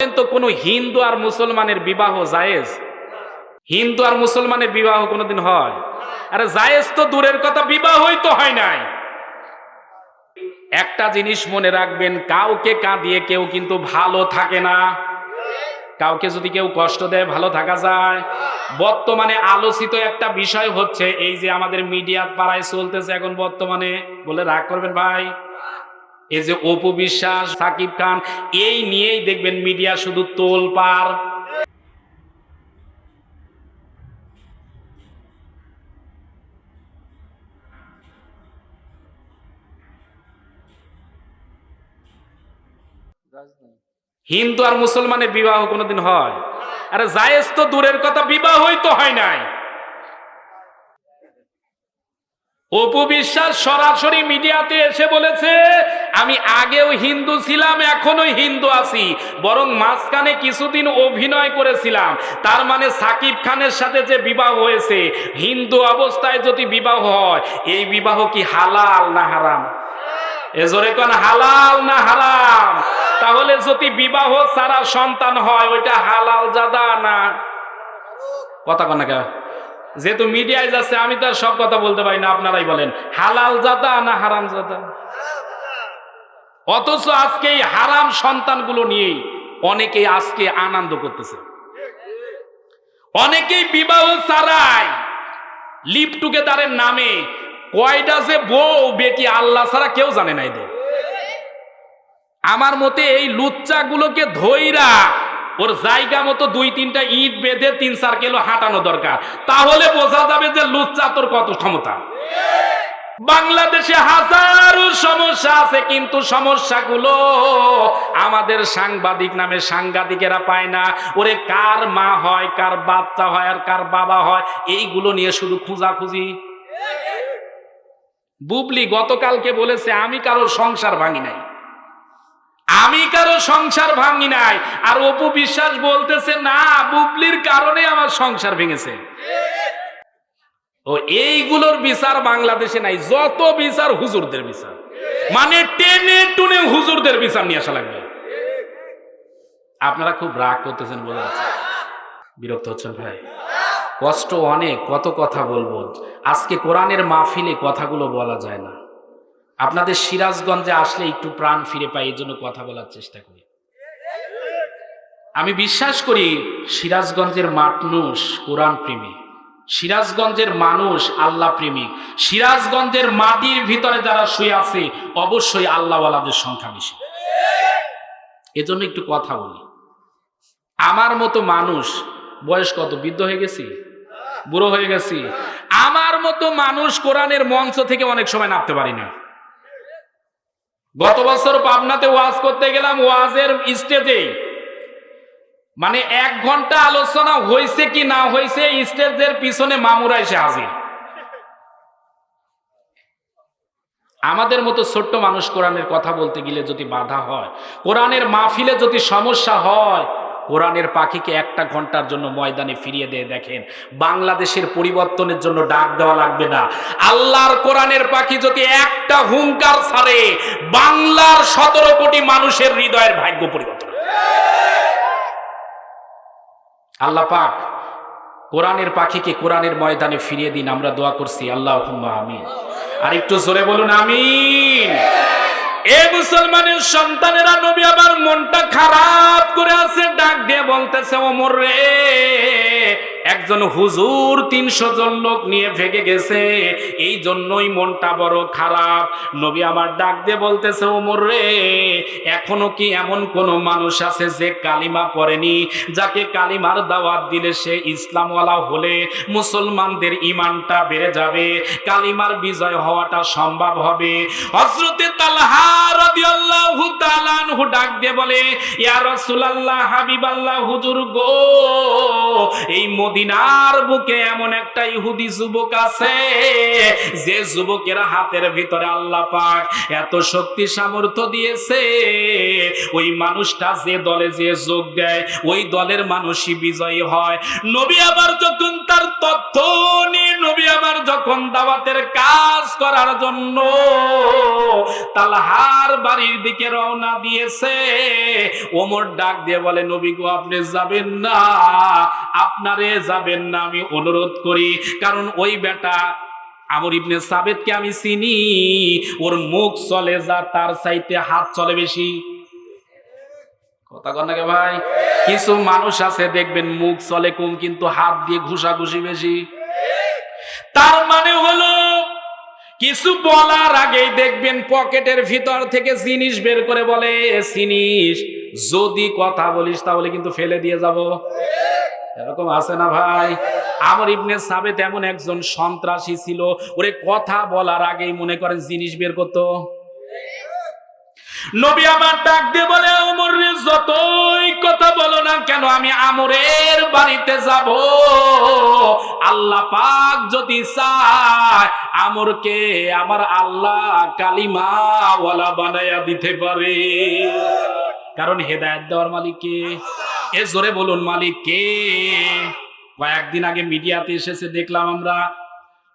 তো কোনো হিন্দু আর মুসলমানের বিবাহ জায়েজ? হিন্দু আর মুসলমানের বিবাহ কোনোদিন হয়? আরে জায়েজ তো দূরের কথা, বিবাহই তো হয় নাই। একটা জিনিস মনে রাখবেন, কাউকে কাঁদিয়ে কেউ কিন্তু ভালো থাকে না। কাউকে যদি কেউ কষ্ট দেয়, ভালো থাকা যায়। বর্তমানে আলোচিত একটা বিষয় হচ্ছে, এই যে আমাদের মিডিয়া পাড়ায় চলতেছে এখন বর্তমানে, বলে রাগ করবেন ভাই। এই যে অপু বিশ্বাস সাকিব খান, এই নিয়েই দেখবেন মিডিয়া শুধু তোল পার হিন্দু আর মুসলমানের বিবাহ কোনোদিন হয়? আরে জায়েজ তো দূরের কথা, বিবাহই তো হয় নাই। অপু বিশ্বাস সরাসরি মিডিয়াতে এসে বলেছে আমি আগেও হিন্দু ছিলাম এখনও হিন্দু আছি। বরং মাঝখানে কিছুদিন অভিনয় করেছিলাম। তার মানে সাকিব খানের সাথে যে বিবাহ হয়েছে, হিন্দু অবস্থায় যদি বিবাহ হয়, এই বিবাহ কি হালাল না হারাম? এজোরে কোন হালাল না হারাম? তাহলে যদি বিবাহ ছাড়া সন্তান হয়, ওইটা হালাল জাদা না? কথা কন যেহেতু মিডিয়ায় যাচ্ছে, আমি তো সব কথা বলতে পারি না, আপনারাই বলেন, হালাল জাদা না হারাম জাদা? অথচ আজকে এই হারাম সন্তানগুলো নিয়ে অনেকেই আজকে আনন্দ করতেছে। অনেকেই বিবাহ ছাড়াই লিপ টুগেদারের নামে কয়টা যে বউ বেটি আল্লাহ ছাড়া কেউ জানে না এদের। আমার মতে এই লুচ্চাগুলোকে ধইরা ওর জায়গা মতো দুই তিনটা ইট বেঁধে তিন চার কিলো হাঁটানো দরকার। তাহলে বোঝা যাবে যে লুচ্চা তোর কত ক্ষমতা। বাংলাদেশে হাজারো সমস্যা আছে, কিন্তু সমস্যাগুলো আমাদের সাংবাদিক নামে সাংবাদিকেরা পায় না। ওরে কার মা হয়, কার বাচ্চা হয়, আর কার বাবা হয়, এইগুলো নিয়ে শুধু খুঁজাখুঁজি। বুবলি গতকালকে বলেছে, আমি কারও সংসার ভাঙি নাই। আমি কারও সংসার ভাঙি নাই। আর অপু বিশ্বাস বলতেছে, না, বুবলির কারণে আমার সংসার ভেঙেছে। ও এইগুলোর বিচার বাংলাদেশে নাই, যত বিচার হুজুরদের বিচার। মানে টেনে টুনে হুজুরদের বিচার নিয়ে আসা লাগবে। আপনারা খুব রাগ করতেছেন বোঝা যাচ্ছে। বিরক্ত হচ্ছেন ভাই? কষ্ট অনেক, কত কথা বলব। আজকে কোরআনের মাহফিলে কথাগুলো বলা যায় না। আপনাদের সিরাজগঞ্জে আসলে একটু প্রাণ ফিরে পাই, এই জন্য কথা বলার চেষ্টা করি। আমি বিশ্বাস করি, সিরাজগঞ্জের মানুষ কোরআন প্রেমী। সিরাজগঞ্জের মানুষ আল্লাহ প্রেমিক। সিরাজগঞ্জের মাটির ভিতরে যারা শুয়ে আছে, অবশ্যই আল্লাহওয়ালাদের সংখ্যা বেশি। এজন্য একটু কথা বলি। আমার মতো মানুষ, বয়স কত? বৃদ্ধ হয়ে গেছি? বুড়ো হয়ে গেছি? আমার মতো মানুষ কোরআনের মঞ্চ থেকে অনেক সময় নামতে পারি না। গত বছর পাবনাতে ওয়াজ করতে গেলাম, ওয়াজের স্টেজে মানে এক ঘণ্টা আলোচনা হয়েছে কি না হয়েছে স্টেজের পিছনে মামুরা এসে হাজির আমাদের মতো ছোট্ট মানুষ কোরআনের কথা বলতে গেলে যদি বাধা হয়, কোরআনের মাহফিলে যদি সমস্যা হয়, কোরআনের পাখিকে একটা ঘণ্টার জন্য ময়দানে ফিরিয়ে দিয়ে দেখেন, বাংলাদেশের পরিবর্তনের জন্য ডাক দেওয়া লাগবে না আল্লাহর কোরআনের পাখি যদি একটা হুঙ্কার ছাড়ে, বাংলার সতেরো কোটি মানুষের হৃদয়ের ভাগ্য পরিবর্তন। আল্লাহ পাক কোরআনের পাখিকে কোরআনের ময়দানে ফিরিয়ে দিন, আমরা দোয়া করছি আল্লাহ আমিন। আর একটু জোরে বলুন, আমিন। এ মুসলমানের সন্তানেরা নবী আমার মনটা খারাপ করে আছে, ডাক দিয়ে বলতেছে, ওমর রে। একজন হুজুর তিনশো জন লোক নিয়ে ভেগে গেছে। এই জন্যই মনটা বড় খারাপ। নবী আমার ডাক দিয়ে বলতেছে, ওমর রে, এখনও কি এমন কোন মানুষ আছে যে কালিমা পড়েনি? যাকে কালিমার দাওয়াত দিলে সে ইসলামওয়ালা হলে মুসলমানদের ইমানটা বেড়ে যাবে, কালিমার বিজয় হওয়াটা সম্ভব হবে। হজরতে তালহা রাদিয়াল্লাহু তাআলা আনহু ডাক দিয়ে বলে, ইয়া রাসূলুল্লাহ, হাবিবাল্লাহ, হুজুর গো, এই মদিনা মদিনার বুকে এমন একটা ইহুদি যুবক আছে, যে যুবকের হাতের ভিতরে আল্লাহ পাক এত শক্তি সামর্থ্য দিয়েছে। ওই মানুষটা যে দলে যে যোগ দেয়, ওই দলের মানুষই বিজয়ী হয়। নবী আবার যখন তার তথ্য নিয়ে, নবী আবার যখন দাওয়াতের কাজ করার জন্য তালহার বাড়ির দিকে রওনা দিয়েছে, ওমর ডাক দিয়ে বলে, নবী গো, আপনি যাবেন না। আপনারে যাবেন না, আমি অনুরোধ করি। কারণ ওই বেটা আমর ইবনে সাবেদকে আমি চিনি। ওর মুখ চলে যা, তার চাইতে হাত চলে বেশি। কথা কন ভাই? কিছু মানুষ আছে, দেখবেন মুখ চলে কম, কিন্তু হাত দিয়ে ঘুষাঘুষি বেশি। তার মানে হলো, কিছু বলার আগেই দেখবেন পকেটের ভিতর থেকে জিনিস বের করে বলে জিনিস, যদি কথা বলিস, তাহলে কিন্তু ফেলে দিয়ে যাব। এরকম আছে না ভাই? আমার ইবনে সাবেত এমন একজন সন্ত্রাসী ছিল, ওরে কথা বলার আগেই মনে করেন জিনিস বের করতো। নবী আমার ডাক দিয়ে বলে আমর রে, যতই কথা বলো না কেন, আমি আমরের বাড়িতে যাব। আল্লাহ পাক যদি চায়, আমরকে আমার আল্লাহ কালিমা ওয়ালা বানায়া দিতে পারে। কারণ হেদায়েত দেওয়ার মালিক কে? এ জোরে বলুন, মালিক কে? কয়েকদিন আগে মিডিয়াতে এসেছে, দেখলাম আমরা।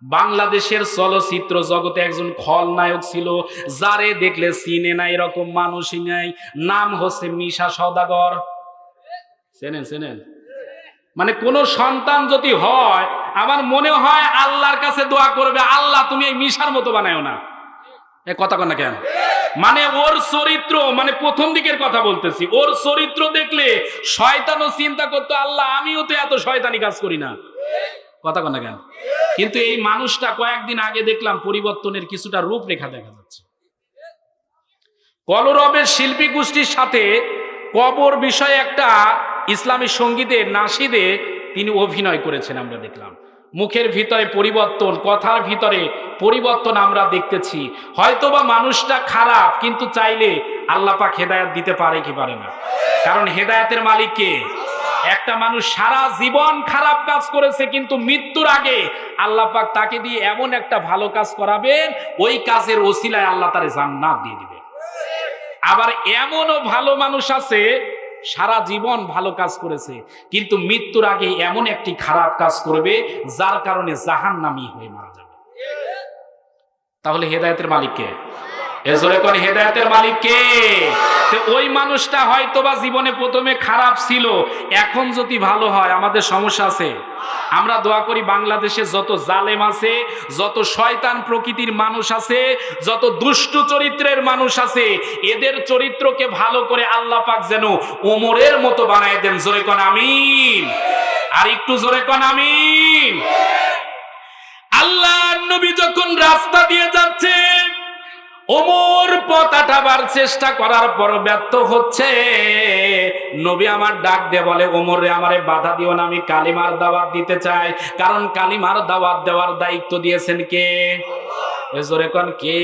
বাংলাদেশের চলচ্চিত্র জগতে একজন খলনায়ক ছিল, যারে দেখলে চিনে না এরকম মানুষই নাই। নাম হচ্ছে মিশা সদাগর চেনেন চেনেন? মানে কোন সন্তান যদি হয়, আমার মনে হয় আল্লাহর কাছে দোয়া করবে, আল্লাহ তুমি এই মিশার মতো বানায়ও না। কথা কন কেন? মানে ওর চরিত্র মানে প্রথম দিকের কথা বলতেছি, ওর চরিত্র দেখলে শয়তানও চিন্তা করতো, আল্লাহ, আমিও তো এত শয়তানি কাজ করি না। কথা কন কেন? কিন্তু এই মানুষটা কয়েকদিন আগে দেখলাম পরিবর্তনের কিছুটা রূপরেখা দেখা যাচ্ছে। কলরবের শিল্পী গোষ্ঠীর সাথে কবর বিষয়ে একটা ইসলামী সঙ্গীতে নাসিদে তিনি অভিনয় করেছেন আমরা দেখলাম। মুখের ভিতরে পরিবর্তন, কথার ভিতরে পরিবর্তন আমরা দেখতেছি। হয়তোবা মানুষটা খারাপ, কিন্তু চাইলে আল্লাহ পাক হেদায়াত দিতে পারে কি পারে না। কারণ হেদায়াতের মালিক কে? একটা মানুষ সারা জীবন খারাপ কাজ করেছে, কিন্তু মৃত্যুর আগে আল্লাহ পাক তাকে দিয়ে এমন একটা ভালো কাজ করাবেন, ওই কাজের ওসিলায় আল্লাহ তারে জান্নাত দিয়ে দিবে আবার এমনও ভালো মানুষ আছে সারা জীবন ভালো কাজ করেছে। কিন্তু মৃত্যুর আগে এমন একটি খারাপ কাজ করবে, যার কারণে জাহান নামি হয়ে মারা যাবে। তাহলে হেদায়তের মালিককে এজরে কোন হেদায়তের মালিক কে? ওই মানুষটা হয়তোবা জীবনে প্রথমে খারাপ ছিল, এখন যদি ভালো হয়, আমাদের সমস্যা আছে। আমরা দোয়া করি বাংলাদেশে যত জালেম আছে, যত শয়তান প্রকৃতির মানুষ আছে, যত দুষ্ট চরিত্রের মানুষ আছে, এদের চরিত্রকে ভালো করে আল্লাহ পাক যেন ওমরের মতো বানায় দেন। জোরে কন আমিন? আর একটু জোরে কন আমিন? আল্লাহ নবী যখন রাস্তা দিয়ে যাচ্ছে ওমর পতাটাবার চেষ্টা করার পর ব্যর্থ হচ্ছে। নবী আমার ডাক দিয়ে বলে ওমর রে, আমারে বাধা দিও না, আমি কালিমার দাওয়াত দিতে চাই। কারণ কালিমার দাওয়াত দেওয়ার দায়িত্ব দিয়েছেন কে? জোরে কোন কে?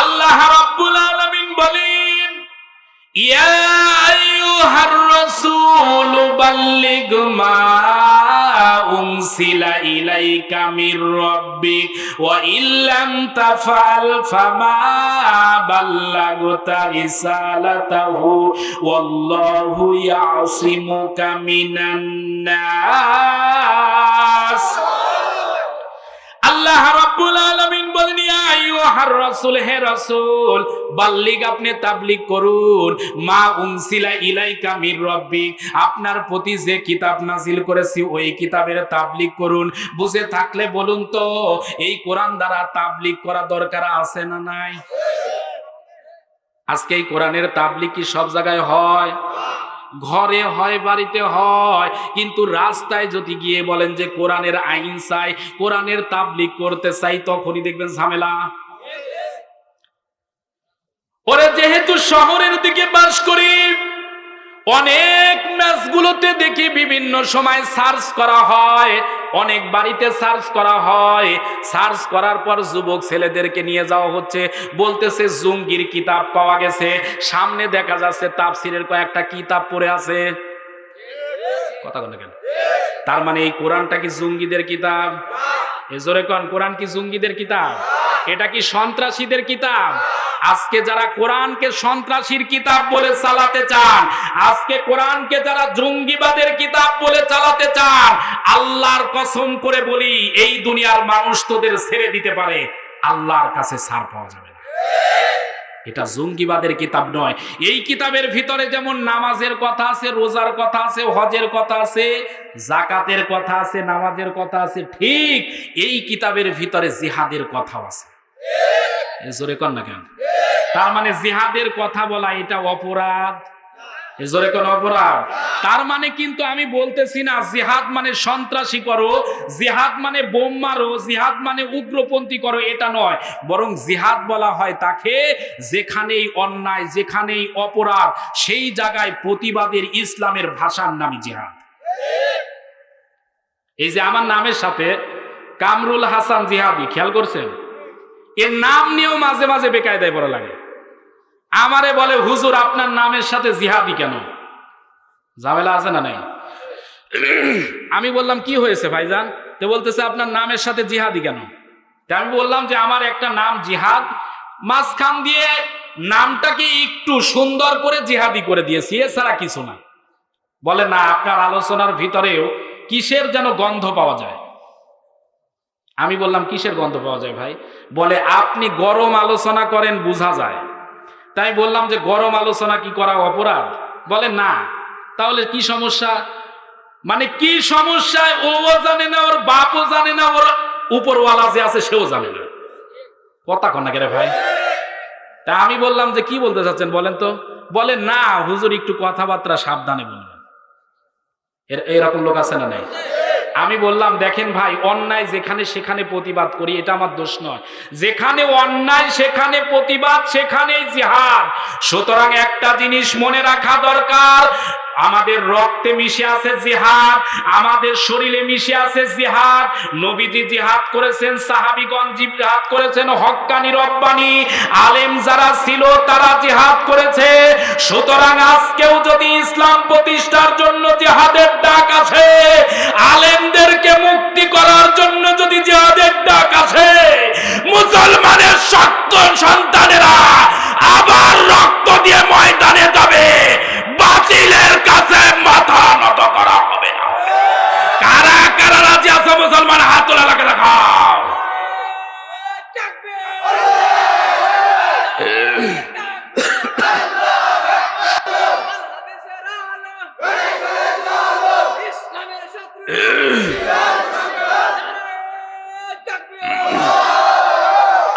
আল্লাহ রাব্বুল আলামিন বলেন, ইয়া আইয়ুহার রাসূল বাল্লিগ মা উনসিলা ইলাইকা মির রাব্বিক ওয়া ইল্লাম তাফআল ফামা বাল্লাগতা রিসালাতাহু ওয়াল্লাহু ইয়াসিমুকা মিনান নাস আইয়ুহার রাসূল, হে রাসূল, বাল্লিগ আপনি তাবলিগ করুন। মা উনসিলা ইলাইকা মির রাব্বিক আপনার প্রতি যে কিতাব নাজিল করেছি, ওই কিতাবের তাবলিগ করুন। বুঝে থাকলে বলুন তো, এই কোরআন দ্বারা তাবলিগ করা দরকার আছে না নাই? আজকে এই কোরআনের তাবলিগ কি সব জায়গায় হয়? ঘরে হয়, বাড়িতে হয়। কিন্তু রাস্তায় যদি গিয়ে বলেন যে কোরআনের আইন চাই, কোরআনের তাবলিগ করতে চাই, তখনই দেখবেন ঝামেলা। ওরে যেহেতু শহরের দিকে বাস করি, অনেক ম্যাচগুলোতে দেখি বিভিন্ন সময় সার্চ করা হয়, অনেক বাড়িতে সার্চ করা হয়। সার্চ করার পর যুবক ছেলেদেরকে নিয়ে যাওয়া হচ্ছে, বলতেছে জুঙ্গির কিতাব পাওয়া গেছে। সামনে দেখা যাচ্ছে তাফসিরের কয়েকটা কিতাব পড়ে আছে। কথা বলে কেন? তার মানে এই কোরআনটা কি জঙ্গিদের কিতাব? এ জোরে কন, কোরআন কি জঙ্গিদের কিতাব? এটা কি সন্ত্রাসীদের কিতাব? আজকে যারা কোরআনকে সন্ত্রাসীর কিতাব বলে চালাতে চান, আজকে কোরআনকে যারা জঙ্গিবাদের কিতাব বলে চালাতে চান, আল্লাহর কসম করে বলি, এই দুনিয়ার মানুষ তোদের ছেড়ে দিতে পারে, আল্লাহর কাছে ছাড় পাওয়া যাবে না। এটা জঙ্গিবাদের কিতাব নয়। এই কিতাবের ভিতরে যেমন নামাজের কথা আছে, রোজার কথা আছে, হজের কথা আছে, জাকাতের কথা আছে, নামাজের কথা আছে, ঠিক এই কিতাবের ভিতরে জিহাদের কথাও আছে। জোরে কর না কেন? তার মানে জিহাদের কথা বলা এটা অপরাধ। জোরে কোন অপরাধ। তার মানে কিন্তু আমি বলতেছি না জিহাদ মানে সন্ত্রাসী করো, জিহাদ মানে বোম মারো, জিহাদ মানে উগ্রপন্থী করো, এটা নয়। বরং জিহাদ বলা হয় তাকে যেখানেই অন্যায়, যেখানেই অপরাধ, সেই জায়গায় প্রতিবাদের ইসলামের ভাষার নামই জিহাদ। এই যে আমার নামের সাথে কামরুল হাসান জিহাদি, খেয়াল করছেন? এর নাম নিয়েও মাঝে মাঝে বেকায়দায় পড়া লাগে। আমারে বলে, হুজুর, আপনার নামের সাথে জিহাদি কেন? ঝামেলা আছে না নাই? আমি বললাম, কি হয়েছে ভাইজান? তো বলতেছে, আপনার নামের সাথে জিহাদি কেন? তা আমি বললাম যে, আমার একটা নাম জিহাদ। মাঝখান দিয়ে নামটাকে একটু সুন্দর করে জিহাদি করে দিয়েছি, এছাড়া কিছু না। বলে, না, আপনার আলোচনার ভিতরেও কিসের যেন গন্ধ পাওয়া যায়? আমি বললাম, কিসের গন্ধ পাওয়া যায় ভাই? বলে, আপনি গরম আলোচনা করেন, বোঝা যায়। তাই বললাম যে, গরম আলোচনা কি করা অপরাধ? বলে, না। তাহলে কি সমস্যা? মানে কি সমস্যায় ও জানে না, ওর বাপও জানে না, ওর উপরওয়ালা যে আছে, সেও জানে না। কথা কন্যা কেরে ভাই? তা আমি বললাম যে, কি বলতে চাচ্ছেন বলেন তো? বলে, না, হুজুর, একটু কথাবার্তা সাবধানে বলবেন। এর- এরকম লোক আছে না নাই? আমি বললাম, দেখেন ভাই, অন্যায় যেখানে সেখানে প্রতিবাদ করি, এটা আমার দোষ নয়। যেখানে অন্যায় সেখানে প্রতিবাদ, সেখানেই জিহাদ। সুতরাং একটা জিনিস মনে রাখা দরকার আমাদের রক্তে মিশে আছে জিহাদ, আমাদের শরীরে মিশে আছে জিহাদ। নবীজি জিহাদ করেছেন, সাহাবিগণ জিহাদ করেছেন, হক্কানি রব্বানি। আলেম যারা ছিল, তারা জিহাদ করেছে। সুতরাং আজকেও যদি ইসলাম প্রতিষ্ঠার জন্য জিহাদের ডাক আছে আলেমদেরকে মুক্তি করার জন্য যদি জিহাদের ডাক আছে মুসলমানের শক্ত সন্তানেরা আবার রক্ত দিয়ে ময়দানে যাবে। বাতিলের কাছে মাথা নত করা হবে না। কারা কারা রাজি আছে মুসলমান? হাত তোলা লাগে দেখাও।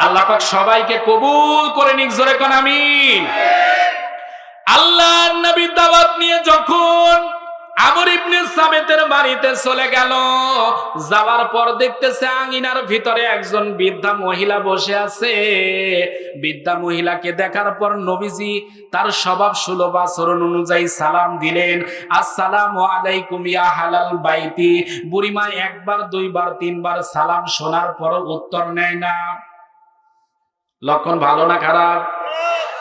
আল্লাহ পাক সবাইকে কবুল করে নিক, জোরে কোন আমিন। আল্লাহ নবী দাওয়াত নিয়ে যখন আমর ইবনে সাবেতের বাড়িতে চলে গেল, যাওয়ার পর দেখতেছে আঙিনার ভিতরে একজন বৃদ্ধা মহিলা বসে আছে। বৃদ্ধা মহিলাকে দেখার পর নবীজি তার স্বভাব সুলভ আচরণ অনুযায়ী সালাম দিলেন। আসসালামু আলাইকুম ইয়া হালাল বাইতি। বুড়িমা একবার, দুইবার, তিনবার সালাম শোনার পর উত্তর নেয় না। লক্ষণ ভালো না খারাপ?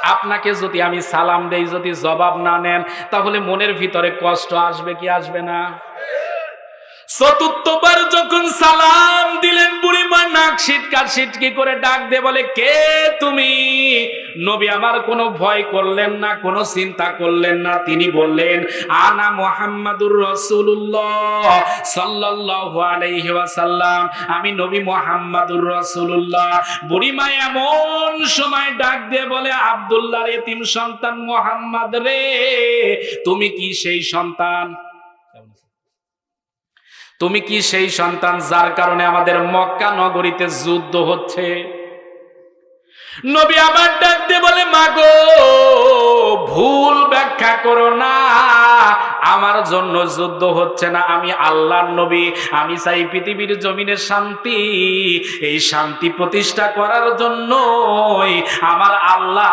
আপনাকে যদি আমি সালাম দেই, যদি জবাব না নেন, তাহলে মনের ভিতরে কষ্ট আসবে কি আসবে না? চতুর্থবার যখন সালাম দিলেন বুড়িমা নাক সিটকা সিটকি করে ডাক দে বলে, কে তুমি? নবী আমার কোনো ভয় করলেন না, কোনো চিন্তা করলেন না। তিনি বললেন, আনা মোহাম্মদুর রসুল্লাহ সাল্লাল্লাহু আলাইহি ওয়াসাল্লাম। আমি নবী মোহাম্মদুর রসুল্লাহ বুড়িমা এমন সময় ডাক দিয়ে বলে, আব্দুল্লাহর এতিম সন্তান মোহাম্মদ রে, তুমি কি সেই সন্তান? তুমি কি সেই সন্তান যার কারণে আমাদের মক্কা নগরীতে যুদ্ধ হচ্ছে? নবী আবার ডাক দিয়ে বলে, মাগো, ভুল ব্যাখ্যা করো না। আমার জন্য যুদ্ধ হচ্ছে না। আমি আল্লাহর নবী। আমি চাই পৃথিবীর জমিনে শান্তি। এই শান্তি প্রতিষ্ঠা করার জন্যই আমার আল্লাহ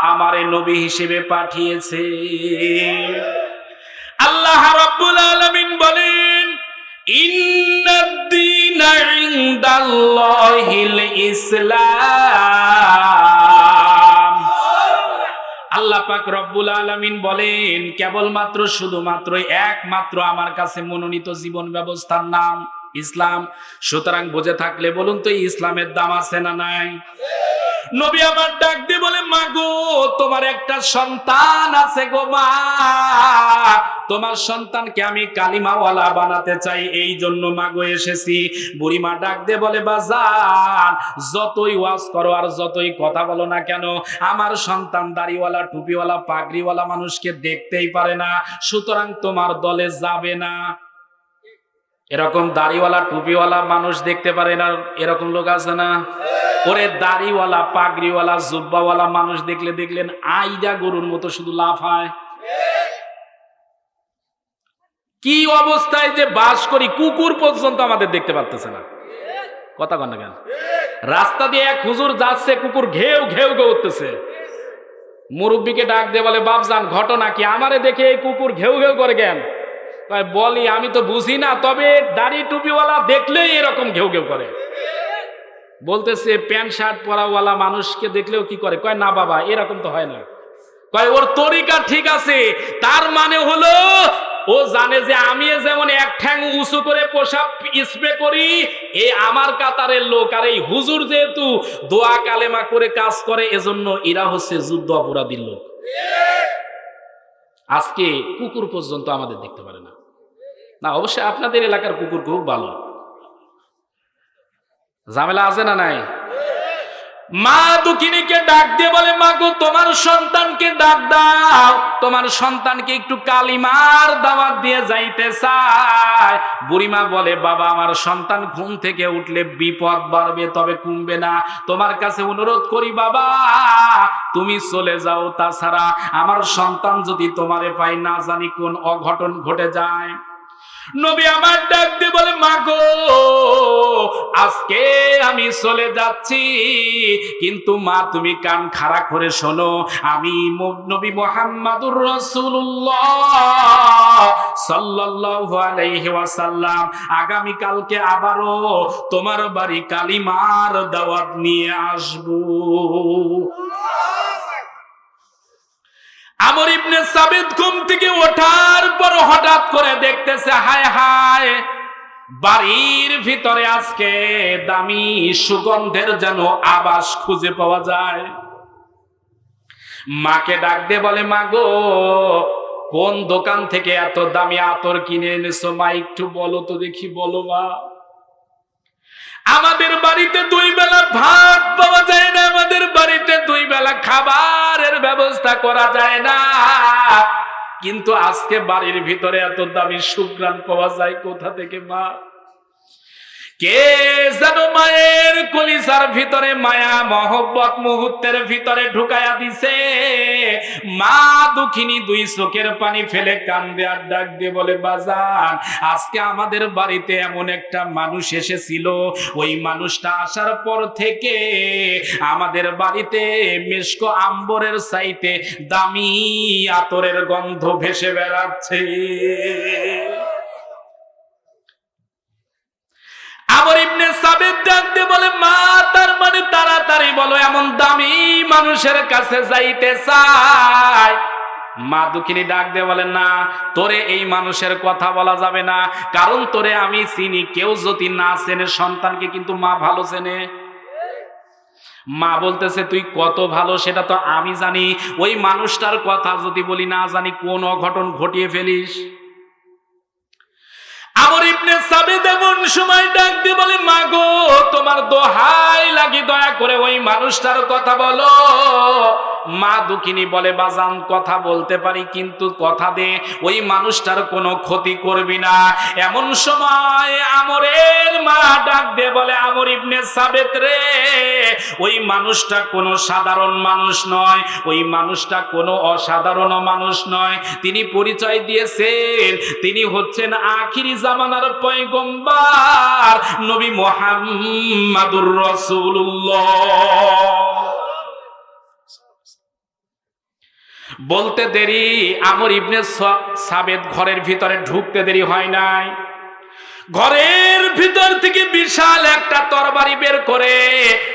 আমারে নবী হিসেবে পাঠিয়েছে। আল্লাহ রাব্বুল আলামিন বলেন ইসলাম আল্লাহ পাক রব্বুল আলামিন বলেন, কেবলমাত্র শুধুমাত্র একমাত্র আমার কাছে মনোনীত জীবন ব্যবস্থার নাম ইসলাম। সুতরাং বুঝে থাকলে বলুন তো, ইসলামের দাম আছে না নাই? নবী আমার ডাক দিয়ে বলে মাগো তোমার একটা সন্তান আছে গো মা। তোমার সন্তানকে আমি কালিমাওয়ালা বানাতে চাই, এই জন্য মাগো এসেছি। বুড়িমা ডাক দিয়ে বলে, বাজান, যতই ওয়াজ করো আর যতই কথা বলো না কেন, আমার সন্তান দাড়িওয়ালা, টুপিওয়ালা, পাগড়িওয়ালা মানুষকে দেখতেই পারে না। সুতরাং তোমার দলে যাবে না। এরকম দাড়িওয়ালা টুপিওয়ালা মানুষ দেখতে পারে না এরকম লোক আছে না? ওরে দাড়িওয়ালা পাগড়িওয়ালা জুব্বাওয়ালা মানুষ দেখলে দেখলেন আইডা গরুর মতো শুধু লাফায় কি অবস্থায় যে বাস করি কুকুর পর্যন্ত আমাদের দেখতে পারতেছে না। কথা কন কেন? রাস্তা দিয়ে এক হুজুর যাচ্ছে কুকুর ঘেউ ঘেউ ঘেউ উঠতেছে। মুরব্বীকে ডাক দিয়ে বলে বাপজান ঘটনা কি? আমারে দেখে এই কুকুর ঘেউ ঘেউ করে কয়, বলি, আমি তো বুঝি না, তবে দাড়ি টুপিওয়ালা দেখলেই এরকম ঘেউ ঘেউ করে। বলতেছে, প্যান্ট, শার্ট পরাওয়ালা মানুষকে দেখলেও কি করে? কয়, না বাবা, এরকম তো হয় না। কয়, ওর তরিকা ঠিক আছে, তার মানে হলো, ও জানে যে আমি যেমন এক ঠ্যাং উঁচু করে পোশাক স্প্রে করি, এ আমার কাতারের লোক। আর এই হুজুর যেহেতু দোয়া কালেমা করে কাজ করে, এজন্য এরা হচ্ছে যুদ্ধ অপরাধীর লোক। আজকে কুকুর পর্যন্ত আমাদের দেখতে পারে না। না, অবশ্যই আপনাদের এলাকার কুকুর খুব ভালো। ঝামেলা আছে না নাই? মা দুঃখিনীকে ডাক দিয়ে বলে, মা গো, তোমার সন্তানকে ডাক দাও। তোমার সন্তানকে একটু কালিমার দাওয়াত দিয়ে যাইতে চায় বুড়িমা বলে, বাবা, আমার সন্তান ঘুম থেকে উঠলে বিপদ বাড়বে, তবে কমবে না। তোমার কাছে অনুরোধ করি, বাবা, তুমি চলে যাও। তাছাড়া আমার সন্তান যদি তোমারে পাই না জানি কোন অঘটন ঘটে যায়। নবী আমার ডাক দিয়ে বলে, মাগো, আজকে আমি চলে যাচ্ছি। কিন্তু মা, তুমি কান খাড়া করে শোনো, আমি নবী মোহাম্মদুর রসুল্লাহ সাল্লাল্লাহু আলাইহি ওয়াসাল্লাম। আগামী কালকে আবারও তোমার বাড়ি কালিমার দাওয়াত নিয়ে আসব। আমর ইবনে সাবিত ঘুম থেকে ওঠার পর হঠাৎ করে দেখতেছে, হায় হায়, বাড়ির ভিতরে আজকে দামি সুগন্ধের যেন আবাস খুঁজে পাওয়া যায়। মাকে ডাক বলে, মা গো, কোন দোকান থেকে এত দামি আতর কিনে এনেছো? মা, একটু বলো তো দেখি, বলো মা। আমাদের বাড়িতে দুই বেলা ভাত পাওয়া যায় না, আমাদের বাড়িতে দুই বেলা খাবারের ব্যবস্থা করা যায় না। কিন্তু আজকে বাড়ির ভিতরে এত দামি সুগ্রাম পাওয়া যায়, কোথা থেকে মা? কে যেন মায়ের কলিসার ভিতরে মায়া, মহব্বত মুহূর্তের ভিতরে ঢুকায়া দিছে? মা দুঃখিনী দুই চোখের পানি ফেলে কান্দে আর ডাক দিয়ে বলে, বাজান, আজকে আমাদের বাড়িতে এমন একটা মানুষ এসেছিল। ওই মানুষটা আসার পর থেকে আমাদের বাড়িতে মেশকো আম্বরের সাইতে দামি আতরের গন্ধ ভেসে বেড়াচ্ছে। আবার ইবনে সাবিত ডাকতে বলে, মা, তার মানে তাড়াতাড়ি বলো, এমন দামি মানুষের কাছে যাইতে চাই? মা দুঃখিনী ডাক দিয়ে বলেন না, তোরে এই মানুষের কথা বলা যাবে না। কারণ তোরে আমি চিনি, কেউ যদি না চেনে সন্তানকে কিন্তু মা ভালো চেনে। মা বলতেছে, তুই কত ভালো, সেটা তো আমি জানি। ওই মানুষটার কথা যদি বলি না জানি, কোন অঘটন ঘটিয়ে ফেলিস? আমর ইবনে সাবিদ এমন সময় ডাক দিয়ে বলে মা গো তোমার দোহাই লাগি, দয়া করে ওই মানুষটার কথা বলো। মা দুঃখিনী বলে, বাজান, কথা বলতে পারি, কিন্তু কথা দে, ওই মানুষটার কোনো ক্ষতি করবি না। এমন সময় আমরের মা ডাক দিয়ে বলে আমর ইবনে সাবেত রে। ওই মানুষটা কোনো সাধারণ মানুষ নয়, ওই মানুষটা কোনো অসাধারণ মানুষ নয়। তিনি পরিচয় দিয়েছেন, তিনি হচ্ছেন আখিরি জামানার পয়গম্বার নবী মোহাম্মদুর রসুল্লাহ বলতে দেরি, আমর ইবনে সাবেদ ঘরের ভিতরে ঢুকতে দেরি হয় নাই। ঘরের ভিতর থেকে বিশাল একটা তরবারি বের করে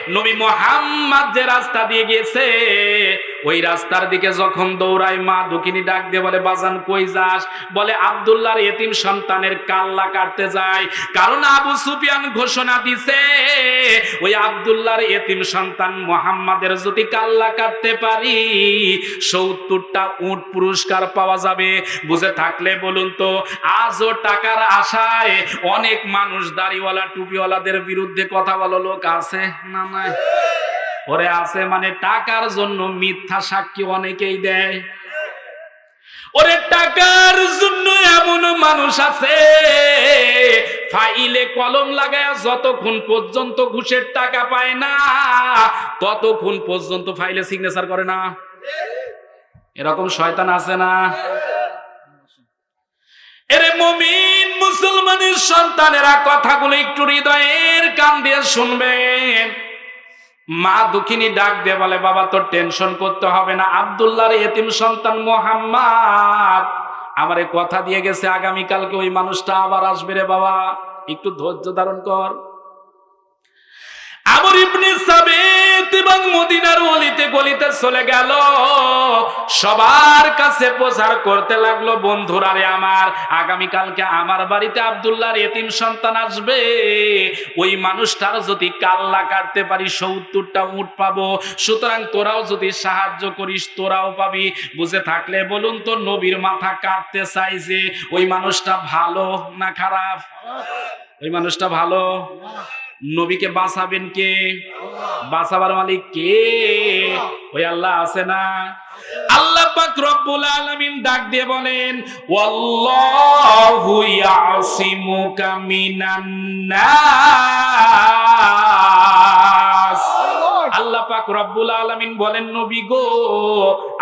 নবী মোহাম্মদ যে রাস্তা দিয়ে গেছে ওই রাস্তার দিকে যখন দৌড়ায়, মা দুকিনি ডাক দিয়ে বলে, বাজান, কই যাস? বলে, আব্দুল্লাহর এতিম সন্তানের কাল্লা কাটতে যায়। কারণ আবু সুফিয়ান ঘোষণা দিছে, ওই আব্দুল্লাহর এতিম সন্তান মোহাম্মদের যদি কাল্লা কাটতে পারি, সত্তরটা উট পুরস্কার পাওয়া যাবে। বুঝে থাকলে বলুন তো, আজও টাকার আশায় অনেক মানুষ দাড়িওয়ালা, টুপিওয়ালাদের বিরুদ্ধে কথা বলা লোক আছে না নাই? ওরে আছে মানে টাকার জন্য মিথ্যা সাক্ষী অনেকেই দেয়। ওরে টাকার জন্য এমন মানুষ আছে, ফাইলে কলম লাগায় যতক্ষণ পর্যন্ত ঘুষের টাকা পায় না, ততক্ষণ পর্যন্ত ফাইলে সিগনেচার করে না। এরকম শয়তান আছে না? এরে মমিন মুসলমানের সন্তানেরা কথাগুলো একটু হৃদয়ের কান দিয়ে শুনবেন। মা দুঃখিনী ডাক দিয়ে বলে, বাবা, তোর টেনশন করতে হবে না। আবদুল্লাহর এতিম সন্তান মোহাম্মদ। আমারে কথা দিয়ে গেছে, আগামীকালকে ওই মানুষটা আবার আসবে রে বাবা। একটু ধৈর্য ধারণ কর। আমর ইবনে সাবেত এবং মদিনার অলিতে গলিতে চলে গেল। সবার কাছে প্রচার করতে লাগল, বন্ধুরা রে আমার আগামী কালকে আমার বাড়িতে আব্দুল্লাহর এতিম সন্তান আসবে। ওই মানুষটার যদি কাল্লা কাটতে পারি, সত্তরটা উঠ পাবো। সুতরাং তোরাও যদি সাহায্য করিস, তোরাও পাবি। বুঝে থাকলে বলুন তো, নবীর মাথা কাটতে চাইছে ওই মানুষটা ভালো না খারাপ? ওই মানুষটা ভালো? নবীকে বাঁচাবেন কে? বাঁচাবার মালিক কে? ওই আল্লাহ আছে না? আল্লাহ পাক রব্বুল আলামিন ডাক দিয়ে বলেন, ওয়াল্লাহু ইয়াসিমুকা মিনান আল্লাহ পাক রব্বুল আলামিন বলেন, নবী গো,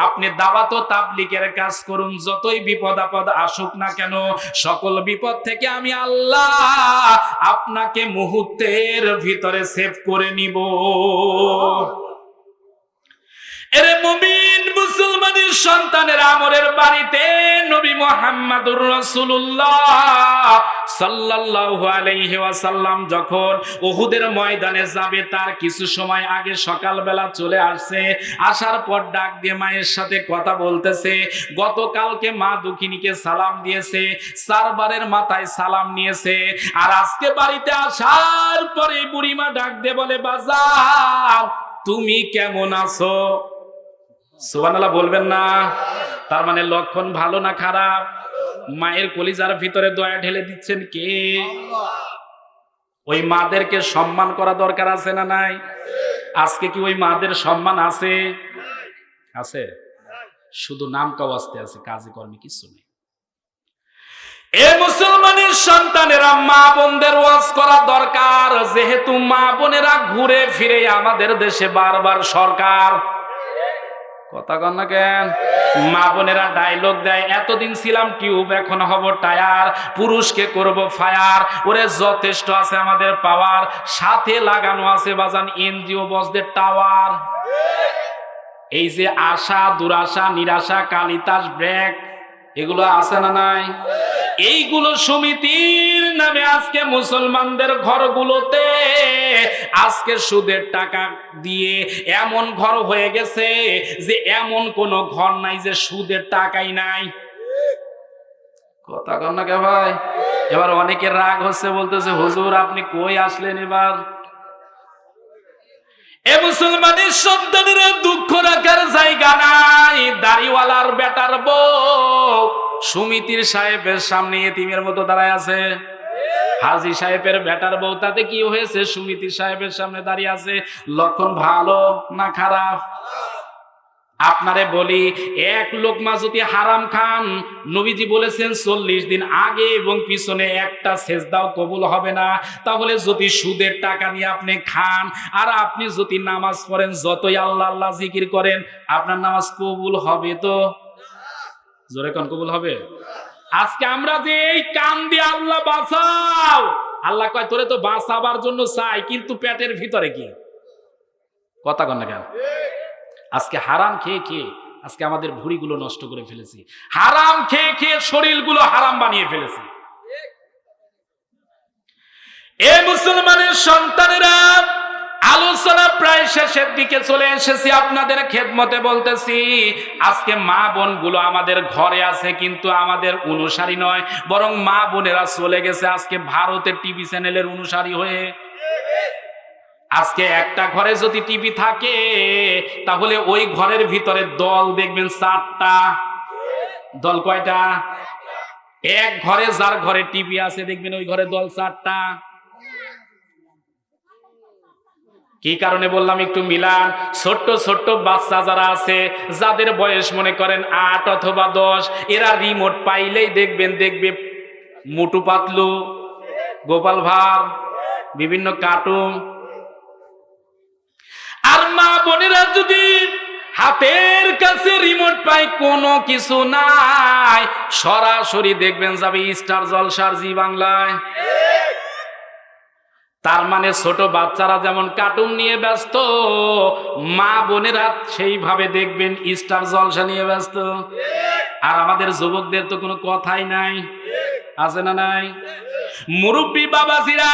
আপনি দাওয়াত তাবলিকের কাজ করুন, যতই বিপদ আপদ আসুক না কেন, সকল বিপদ থেকে আমি আল্লাহ আপনাকে মুহূর্তের ভিতরে সেভ করে নিব। এরে মুমিন মুসলমানের সন্তানের আমরের বাড়িতে নবী মোহাম্মদুর রাসূলুল্লাহ সাল্লাল্লাহু আলাইহি যখন উহুদের ময়দানে যাবে, তার কিছু সময় আগে সকালবেলা চলে আসছে। আসার পর ডাক দিয়ে মায়ের সাথে কথা বলতেছে। গতকালকে মা দুঃখিনীকে সালাম দিয়েছে চারবারের মাথায় সালাম নিয়েছে। আর আজকে বাড়িতে আসার পরে বুড়িমা ডাক দিয়ে বলে, বাজার, তুমি কেমন আছো? সুবহানাল্লাহ বলবেন না। তার মানে লক্ষণ ভালো না খারাপ? মায়ের কলিজার ভিতরে দয়া ঢেলে দিচ্ছেন কে? ওই মাদেরকে সম্মান করা দরকার আছে না নাই? আজকে কি ওই মাদের সম্মান আছে? আছে। শুধু নামটাও আসতে আছে, কাজে কর্মে কিছু নেই। এ মুসলমানের সন্তানেরা মা বোনদের ওয়াজ করা দরকার, যেহেতু মা বোনেরা ঘুরে ফিরে আমাদের দেশে বারবার সরকার কথা কন না কেন? মা বোনেরা ডায়লগ দেয়, এতদিন ছিলাম টিউব এখন হব টায়ার পুরুষকে করব ফায়ার ওরে যথেষ্ট আছে আমাদের পাওয়ার সাথে লাগানো আছে বাজান এনজিও বসদের টাওয়ার এই যে আশা, দুরাশা, নিরাশা, কালিতাস, ব্রেক, এগুলো আছে না নাই? এইগুলো সমিতির নামে আজকে মুসলমানদের ঘরগুলোতে আজকে সুদের টাকা দিয়ে এমন ঘর হয়ে গেছে যে এমন কোন ঘর নাই যে সুদের টাকাই নাই। কথা কন না কে ভাই? এবার অনেকে রাগ হচ্ছে, বলতেছে, হুজুর, আপনি কই আসলেন এবার? এ মুসলমানের সন্তানেরা দুঃখ রাখার জায়গা নাই। দাড়িওয়ালার বেটার বউ সুমিতির সাহেবের সামনে এতিমের মতো দাঁড়ায় আছে। হাজি সাহেবের বেটার বউ, তাতে কি হয়েছে? সুমিতির সাহেবের সামনে দাঁড়িয়ে আছে। লক্ষণ ভালো না খারাপ? আপনারে বলি, এক লোকমা যদি হারাম খান, নবীজি বলেছেন চল্লিশ দিন আগে এবং পিছনে একটা সেজদাও কবুল হবে না। তাহলে যদি সুদের টাকা নিয়ে আপনি খান, আর আপনি যদি নামাজ পড়েন, যতই আল্লাহ আল্লাহ জিকির করেন, আপনার নামাজ কবুল হবে তো? জোরে কোন, কবুল হবে? আজকে আমরা যে এই কান দিয়ে আল্লাহ বাঁচাও। আল্লাহ কয়, তোরে তো বাঁচাবার জন্য চাই, কিন্তু পেটের ভিতরে কি? কথা কন না কেন? আজকে হারাম খেয়ে খেয়ে, আজকে আমাদের ভুড়িগুলো নষ্ট করে ফেলেছি। হারাম খেয়ে খেয়ে শরীরগুলো হারাম বানিয়ে ফেলেছি। এ মুসলমানের সন্তানেরা আলোচনা প্রায় শেষের দিকে চলে এসেছি, আপনাদের খেদমতে বলতেছি, আজকে মা বোনগুলো আমাদের ঘরে আছে, কিন্তু আমাদের অনুসারী নয়, বরং মা বোনেরা চলে গেছে আজকে ভারতের টিভি চ্যানেলের অনুসারী হয়ে। আজকে একটা ঘরে যদি টিভি থাকে, তাহলে ওই ঘরের ভিতরে দল দেখবেন চারটা। দল কয়টা? এক ঘরে, যার ঘরে টিভি আছে, দেখবেন ওই ঘরে দল চারটা। কি কারণে বললাম একটু মিলান? ছোট্ট ছোট্ট বাচ্চা যারা আছে, যাদের বয়স মনে করেন আট অথবা দশ, এরা রিমোট পাইলেই দেখবেন, দেখবে মোটু পাতলু, গোপাল ভাঁড়, বিভিন্ন কার্টুন আর মা বোনেরা যদি হাতের কাছে রিমোট পাই কোনো কিছু নাই। সরাসরি দেখবেন যাবে স্টার জলসার জি বাংলায়। তার মানে ছোট বাচ্চারা যেমন কার্টুন নিয়ে ব্যস্ত, মা বোনেরা সেইভাবে দেখবেন স্টার জলসা নিয়ে ব্যস্ত। আর আমাদের যুবকদের তো কোনো কথাই নাই। আছে না নাই? মুরব্বী বাবাজিরা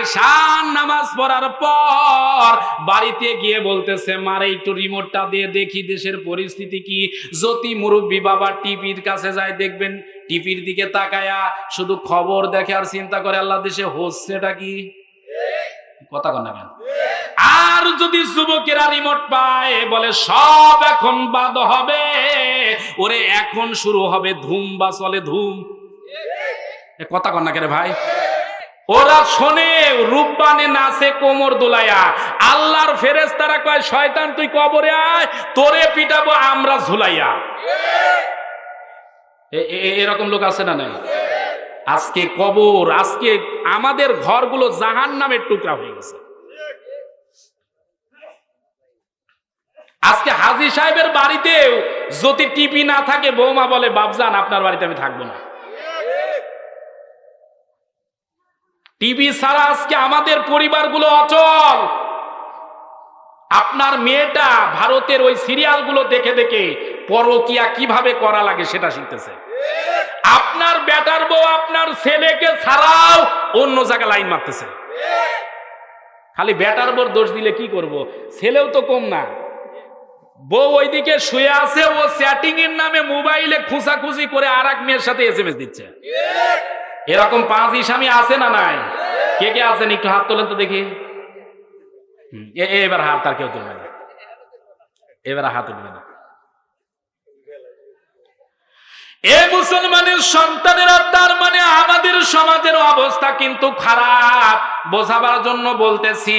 এশান নামাজ পড়ার পর বাড়িতে গিয়ে বলতেছে, মারে, একটু রিমোটটা দিয়ে দেখি দেশের পরিস্থিতি কি। যদি মুরব্বী বাবা টিভির কাছে যায়, দেখবেন টিভির দিকে তাকায়া শুধু খবর দেখে আর চিন্তা করে, আল্লাহ দেশে হচ্ছেটা কি? কথা কন কেন? আর যদি যুবকেরা রিমোট পায়, বলে, সব এখন বাদ হবে। ওরে, এখন শুরু হবে ধুম বা চলে ধুম। কথা কন না কেন ভাই? ওরা শোনে রূপবানে নাচে কোমর দোলায়া। আল্লাহর ফেরেস তারা কয়, শয়তান, তুই কবরে আয়, তোরে পিটাবো আমরা ঝুলাইয়া। এরকম লোক আছে না নাই? আজকে কবর, আজকে আমাদের ঘরগুলো জাহান নামের টুকরা হয়ে গেছে। আজকে হাজি সাহেবের বাড়িতেও যদি টিভি না থাকে, বৌমা বলে বাবজান আপনার বাড়িতে আমি থাকব না। টিভি ছাড়া আজকে আমাদের পরিবারগুলো অচল। আপনার মেয়েটা ভারতের ওই সিরিয়ালগুলো দেখে দেখে পরকিয়া কীভাবে করা লাগে সেটা শিখতেছে। আপনার বেটার বউ আপনার ছেলেকে ছাড়াও অন্য জায়গায় লাইন মারতেছে। খালি বেটার বউর দোষ দিলে কি করব? ছেলেও তো কম না। বউ ওইদিকে শুয়ে আছে, ও চ্যাটিং এর নামে মোবাইলে খুঁচাখুচি করে আর এক মেয়ের সাথে এসএমএস দিচ্ছে। এরকম পাঁচ স্বামী আছে না নাই? কে কে আছেন? একটু হাত তোলেন তো দেখি। এবার হাত আর কেউ তুলবে না। এবার হাত উঠবে না। এ মুসলমানের সন্তানেরা তার মানে আমাদের সমাজের অবস্থা কিন্তু খারাপ। বোঝাবার জন্য বলতেছি